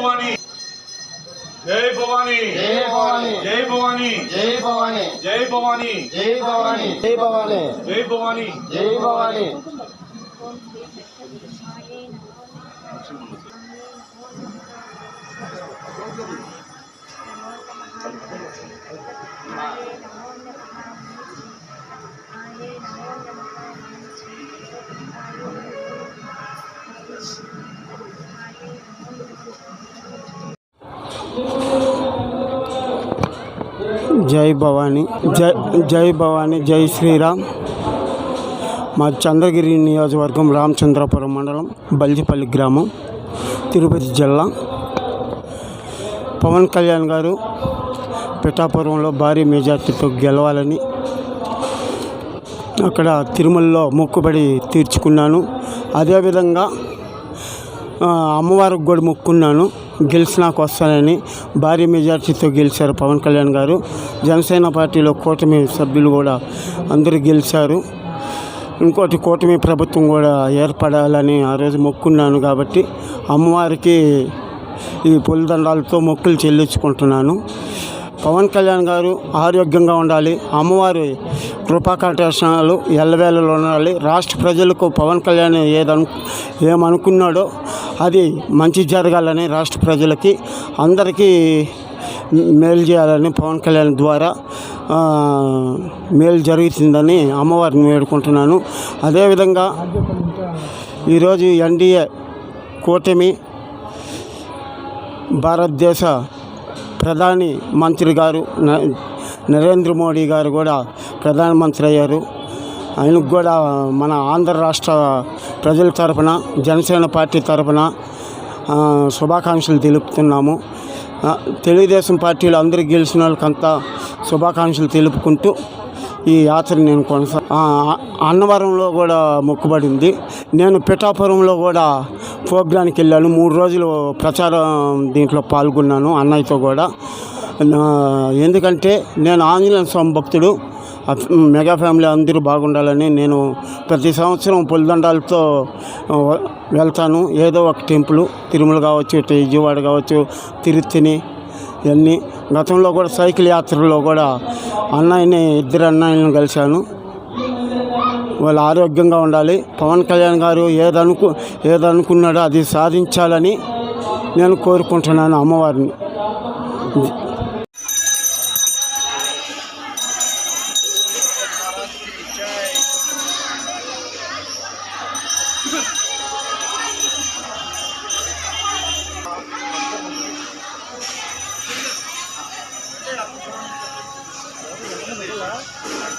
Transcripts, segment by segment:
భవానీ. జై భవానీ. జై భవానీ. జై భవానీ. జై భవానీ. జై భవానీ. జై భవానీ. జై భవానీ. జై భవానీ. జై భవానీ. జై భవానీ జై జై భవానీ జై శ్రీరామ్. మా చంద్రగిరి నియోజకవర్గం రామచంద్రపురం మండలం బల్జిపల్లి గ్రామం తిరుపతి జిల్లా. పవన్ కళ్యాణ్ గారు పిఠాపురంలో భారీ మెజార్టీతో గెలవాలని అక్కడ తిరుమలలో మొక్కుబడి తీర్చుకున్నాను. అదేవిధంగా అమ్మవారికి కూడా మొక్కున్నాను. గెలిచి నాకు వస్తానని భారీ మెజార్టీతో గెలిచారు పవన్ కళ్యాణ్ గారు. జనసేన పార్టీలో కూటమి సభ్యులు కూడా అందరూ గెలిచారు. ఇంకోటి కూటమి ప్రభుత్వం కూడా ఏర్పడాలని ఆ రోజు మొక్కున్నాను కాబట్టి అమ్మవారికి ఈ పులిదండాలతో మొక్కులు చెల్లించుకుంటున్నాను. పవన్ కళ్యాణ్ గారు ఆరోగ్యంగా ఉండాలి. అమ్మవారి కృపాకటాక్షణాలు ఎల్లవేళలు ఉండాలి. రాష్ట్ర ప్రజలకు పవన్ కళ్యాణ్ ఏదను ఏమనుకున్నాడో అది మంచి జరగాలని రాష్ట్ర ప్రజలకి అందరికీ మేలు చేయాలని పవన్ కళ్యాణ్ ద్వారా మేలు జరుగుతుందని అమ్మవారిని వేడుకుంటున్నాను. అదేవిధంగా ఈరోజు ఎన్డీఏ కూటమి భారతదేశ ప్రధాని మంత్రి గారు నరేంద్ర మోడీ గారు కూడా ప్రధానమంత్రి అయ్యారు. ఆయనకు కూడా మన ఆంధ్ర రాష్ట్ర ప్రజల తరపున జనసేన పార్టీ తరపున శుభాకాంక్షలు తెలుపుతున్నాము. తెలుగుదేశం పార్టీలో అందరూ గెలిచిన వాళ్ళకంతా శుభాకాంక్షలు తెలుపుకుంటూ ఈ యాత్ర నేను కొనసా అన్నవరంలో కూడా మొక్కుబడింది నేను పిఠాపురంలో కూడా ప్రోగ్రానికి వెళ్ళాను. మూడు రోజులు ప్రచారం దీంట్లో పాల్గొన్నాను అన్నయ్యతో కూడా. ఎందుకంటే నేను ఆంజనేయ స్వామి భక్తుడు. మెగా ఫ్యామిలీ అందరూ బాగుండాలని నేను ప్రతి సంవత్సరం పొలిదండాలతో వెళ్తాను. ఏదో ఒక టెంపుల్ తిరుమల కావచ్చు ఇటు విజయవాడ కావచ్చు తిరుత్తిని ఇవన్నీ. గతంలో కూడా సైకిల్ యాత్రలో కూడా అన్నయ్యని ఇద్దరు అన్నయ్యలను కలిశాను. వాళ్ళు ఆరోగ్యంగా ఉండాలి. పవన్ కళ్యాణ్ గారు ఏదనుకు ఏదనుకున్నాడో అది సాధించాలని నేను కోరుకుంటున్నాను అమ్మవారిని.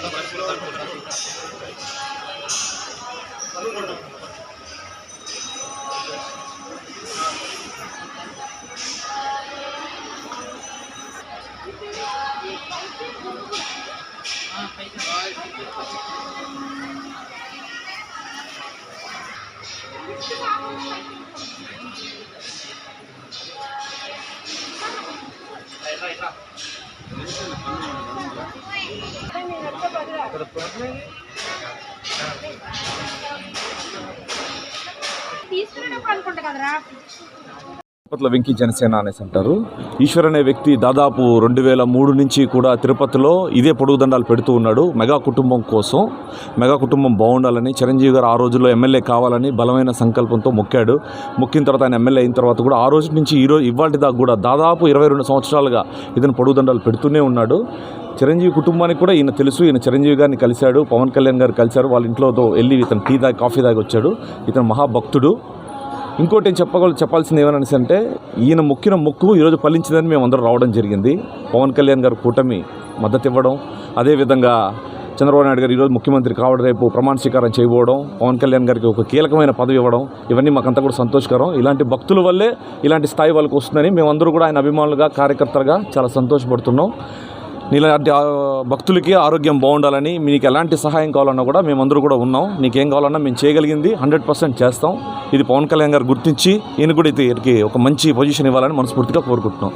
はいはいはい。తిరుపతిలో వెంకీ జనసేన అనేసి అంటారు ఈశ్వర్ అనే వ్యక్తి దాదాపు రెండు వేల మూడు నుంచి కూడా తిరుపతిలో ఇదే పొడుగు దండాలు పెడుతూ ఉన్నాడు. మెగా కుటుంబం కోసం మెగా కుటుంబం బాగుండాలని చిరంజీవి గారు ఆ రోజుల్లో ఎమ్మెల్యే కావాలని బలమైన సంకల్పంతో మొక్కాడు. మొక్కిన తర్వాత ఆయన ఎమ్మెల్యే అయిన తర్వాత కూడా ఆ రోజు నుంచి ఈ రోజు ఇవాళ దాకా కూడా దాదాపు ఇరవై రెండు సంవత్సరాలుగా ఇతను పొడుగు దండాలు పెడుతూనే ఉన్నాడు. చిరంజీవి కుటుంబానికి కూడా ఈయన తెలుసు ఈయన చిరంజీవి గారిని కలిశాడు పవన్ కళ్యాణ్ గారు కలిశారు వాళ్ళ ఇంట్లోతో వెళ్ళి ఇతను టీ దాగి కాఫీ దాగి వచ్చాడు. ఇతను మహాభక్తుడు. ఇంకోటి నేను చెప్పగల చెప్పాల్సింది ఏమనేసి అంటే ఈయన మొక్కిన మొక్కు ఈరోజు ఫలించిందని మేము అందరం రావడం జరిగింది. పవన్ కళ్యాణ్ గారు కూటమి మద్దతు ఇవ్వడం అదేవిధంగా చంద్రబాబు నాయుడు గారు ఈరోజు ముఖ్యమంత్రి కావడం రేపు ప్రమాణ స్వీకారం చేయబోవడం పవన్ కళ్యాణ్ గారికి ఒక కీలకమైన పదవి ఇవ్వడం ఇవన్నీ మాకంతా కూడా సంతోషకరం. ఇలాంటి భక్తుల వల్లే ఇలాంటి స్థాయి వాళ్ళకి వస్తుందని మేమందరూ కూడా ఆయన అభిమానులుగా కార్యకర్తలుగా చాలా సంతోషపడుతున్నాం. నీలాంటి ఆ, భక్తులకి ఆరోగ్యం బాగుండాలని మీకు ఎలాంటి సహాయం కావాలన్నా కూడా మేమందరూ కూడా ఉన్నాం. నీకేం కావాలన్నా మేము చేయగలిగింది. హండ్రెడ్ పర్సెంట్ చేస్తాం. ఇది పవన్ కళ్యాణ్ గారు గుర్తించి ఈయన కూడా ఇది ఒక మంచి పొజిషన్ ఇవ్వాలని మనస్ఫూర్తిగా కోరుకుంటున్నాం.